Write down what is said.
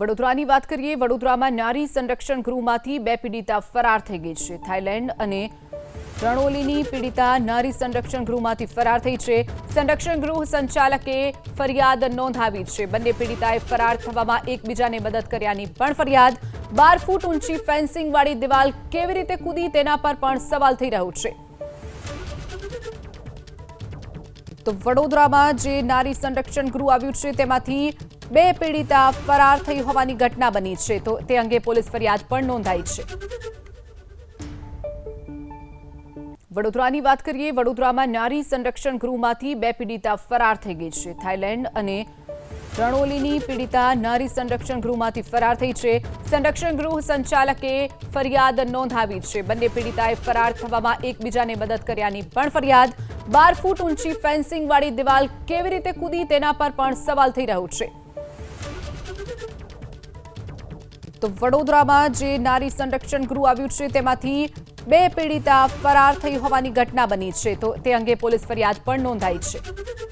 વડોદરાની વાત કરીએ, વડોદરામાં નારી સંરક્ષણ ગૃહમાંથી બે પીડિતા ફરાર થઈ ગઈ છે. થાઇલેન્ડ અને રણોલીની પીડિતા નારી સંરક્ષણ ગૃહમાંથી ફરાર થઈ છે. સંરક્ષણ ગૃહ સંચાલકે ફરિયાદ નોંધાવી છે. બંને પીડિતાએ ફરાર થવામાં એકબીજાને મદદ કર્યાની પણ ફરિયાદ. બાર ફૂટ ઊંચી ફેન્સિંગવાળી દિવાલ કેવી રીતે કૂદી તેના પર પણ સવાલ થઈ રહ્યો છે. તો વડોદરામાં જે નારી સંરક્ષણ ગૃહ આવ્યું છે, તેમાંથી બે પીડિતા ફરાર થઈ હોવાની ઘટના બની છે. તો તે અંગે પોલીસ ફરિયાદ પણ નોંધાઈ છે. વડોદરાની વાત કરીએ, વડોદરામાં નારી સંરક્ષણ ગૃહમાંથી બે પીડિતા ફરાર થઈ ગઈ છે. થાઇલેન્ડ અને રણોલીની પીડિતા નારી સંરક્ષણ ગૃહમાંથી ફરાર થઈ છે. સંરક્ષણ ગૃહ સંચાલકે ફરિયાદ નોંધાવી છે. બંને પીડિતાએ ફરાર થવામાં એકબીજાને મદદ કર્યાની પણ ફરિયાદ બાર ફૂટ ઊંચી ફેન્સિંગવાળી દિવાલ કેવી રીતે કૂદી તેના પર પણ સવાલ થઈ રહ્યો છે. તો વડોદરામાં જે નારી સંરક્ષણ ગૃહ આવ્યું છે તેમાંથી બે પીડિતા ફરાર થઈ હોવાની ઘટના બની છે. તો તે અંગે પોલીસ ફરિયાદ પણ નોંધાઈ છે.